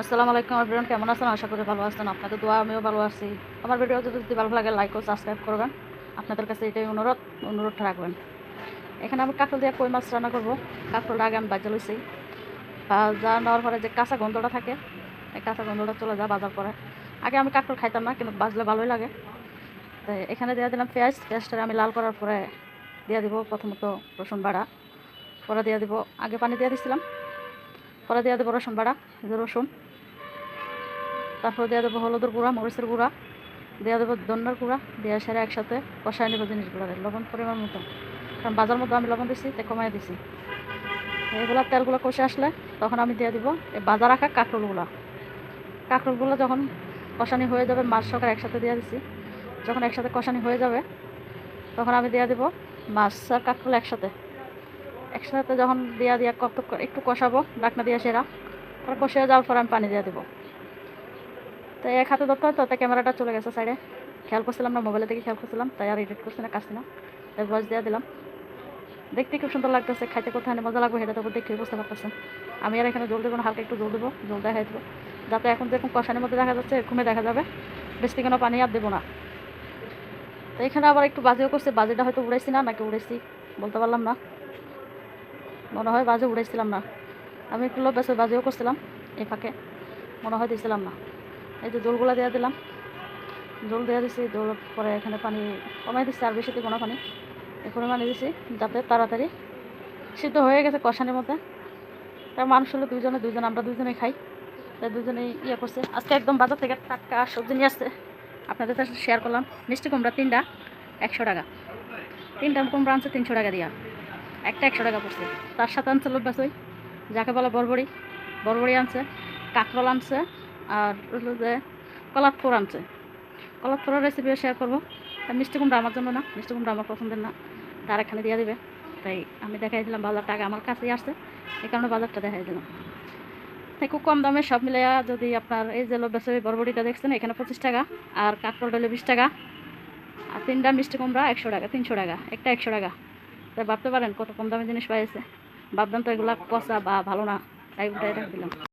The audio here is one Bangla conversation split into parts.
আসসালামু আলাইকুম ব্রেন কেমন আছেন? আশা করি ভালো আছেন। আপনাদের দোয়া, আমিও ভালো আছি। আমার ভিডিও যদি ভালো লাগে লাইক ও সাবস্ক্রাইব করবেন। আপনাদের কাছে এটাই অনুরোধ অনুরোধ রাখবেন। এখানে আমি কাঁকল দিয়ে কই মাছ রান্না করব? কাঁকলটা আগে আমি বাজা লইছি। বাজা নেওয়ার পরে যে কাঁচা গন্ধটা থাকে, এই কাঁচা গন্ধটা চলে যায় বাজার পরে। আগে আমি কাঁকল খাইতাম না, কিন্তু বাজলে ভালোই লাগে। তো এখানে দিয়ে দিলাম পেঁয়াজ। পেঁয়াজটা আমি লাল করার পরে দিয়ে দিব প্রথমত রসুন বাড়া। পরে দিয়ে দিব, আগে পানি দিয়ে দিছিলাম। পরে দিয়ে দেবো রসুন বাড়া রসুন। তারপর দিয়ে দেবো হলুদের গুঁড়া, মরিচের গুঁড়া, দিয়ে দেবো দন্নার গুঁড়া, দিয়ে সেরে একসাথে কষায় নেব জিনিসগুলো লবণ পরিমাণ মতো। কারণ বাজার মতো আমি লবণ দিছি, তে কমাই দিছি। এইগুলো তেলগুলো কষে আসলে তখন আমি দিয়ে দিব এই বাজার রাখা কাঁকরোলগুলো। কাঁকরোলগুলো যখন কষানি হয়ে যাবে, মাছ সরকার একসাথে দিয়ে দিছি। যখন একসাথে কষানি হয়ে যাবে, তখন আমি দিয়ে দিব মাছ আর কাঁকরোল একসাথে। একসাথে যখন দিয়া দিয়া কত একটু কষাবো, ডাকনা দিয়ে সেরা। তারপর কষে যাওয়ার পর আমি পানি দিয়ে দেবো। তো এক হাতে ধরতে তো তাই ক্যামেরাটা চলে গেছে সাইডে খেয়াল করছিলাম না মোবাইলে থেকে খেয়াল করছিলাম, তাই আর এডিট করছি না, কাটছি না। তাই বয়স দিয়ে দিলাম। দেখতে খুব সুন্দর লাগতেছে, খাইতে কোথায় মজা লাগবে সেটা তো দেখে বুঝতে পারতেছেন। আমি আর এখানে জল দেবো না, হালকা একটু জল দেবো, জল দেখাই দেবো। যাতে এখন যেরকম কষানির মধ্যে দেখা যাচ্ছে, এরকমই দেখা যাবে। বেশি কোনো পানি আর দেবো না। তো এখানে আবার একটু বাজিও করছে, বাজিটা হয়তো উড়াইছি না, নাকি উড়াইছি, বলতে পারলাম না। মনে হয় বাজে উড়াইছিলাম না। আমি একটু বেসে বাজিও করছিলাম, এই ফাঁকে। মনে হয় দিয়েছিলাম না। এই যে জলগুলো দেওয়া দিলাম। জল দেওয়া দিছি জল পরে এখানে পানি কমাই দিচ্ছি আর বেশি দিব না পানি। এই পরিমাণে দিছি, যাতে তাড়াতাড়ি সিদ্ধ হয়ে গেছে কষানির মধ্যে। তার মানুষ হলো দুজনে দুইজন, আমরা দুজনে খাই। তাই দুজনেই ইয়ে করছে। আজকে একদম বাজার থেকে টাটকা সবজি নিয়ে আসছে। আপনাদের সাথে শেয়ার করলাম। মিষ্টি কুমড়া তিনটা, একশো টাকা। তিনটা কুমড়া আনছে তিনশো টাকা দিয়া। একটা একশো টাকা পড়ছে। তার সাথে আনছে লোবাসই যাকে বলে বরবড়ি। বরবড়ি আনছে, কাঁকরোল আনছে আর হলো যে কলাতপুর আনছে। কলাতপুরের রেসিপি শেয়ার করব। মিষ্টি কুমড়া আমার জন্য না, মিষ্টি কুমড়া আমার পছন্দের না। তার এখানে দিয়ে দেবে। তাই আমি দেখাই দিলাম, বাজারটা আগে আমার কাছেই আসছে। এই কারণে বাজারটা দেখাই দিলাম। তাই খুব কম দামে সব মিলাইয়া যদি আপনার এই যে লোবাসই বরবটিটা দেখছেন, এখানে পঁচিশ টাকা। আর কাঁকরোল হলে বিশ টাকা। আর তিনটা মিষ্টি কুমড়া একশো টাকা, তিনশো টাকা, একটা একশো টাকা। তাই ভাবতে পারেন কত কম দামে জিনিস পাইছে। ভাবতাম তো এগুলা পচা বা ভালো না, তাই উঠাই রাখছিলাম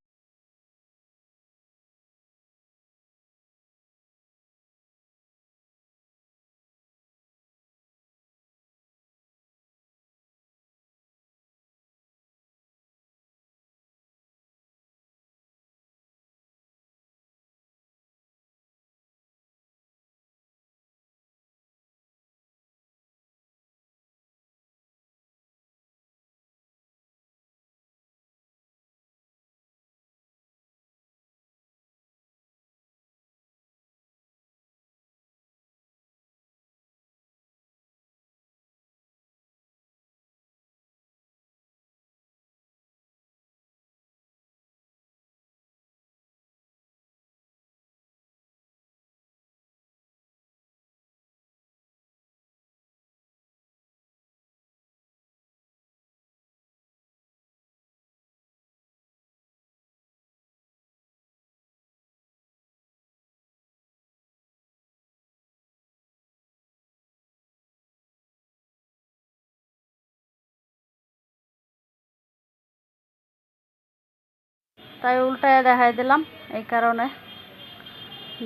তাই উল্টায় দেখাই দিলাম, এই কারণে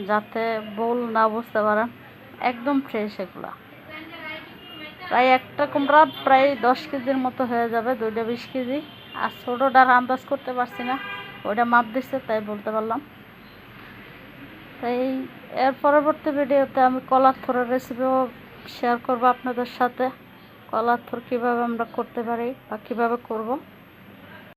যাতে বল না বুঝতে পারেন, একদম ফ্রেশ এগুলা। প্রায় একটা কুমড়া প্রায় দশ কেজির মতো হয়ে যাবে, দুইটা বিশ কেজি। আর ছোটোটার আন্দাজ করতে পারছি না, ওইটা মাপ দিচ্ছে তাই বলতে পারলাম। তাই এর পরবর্তী ভিডিওতে আমি কলার থরের রেসিপিও শেয়ার করব আপনাদের সাথে, কলার থর কীভাবে আমরা করতে পারি বা কীভাবে করব।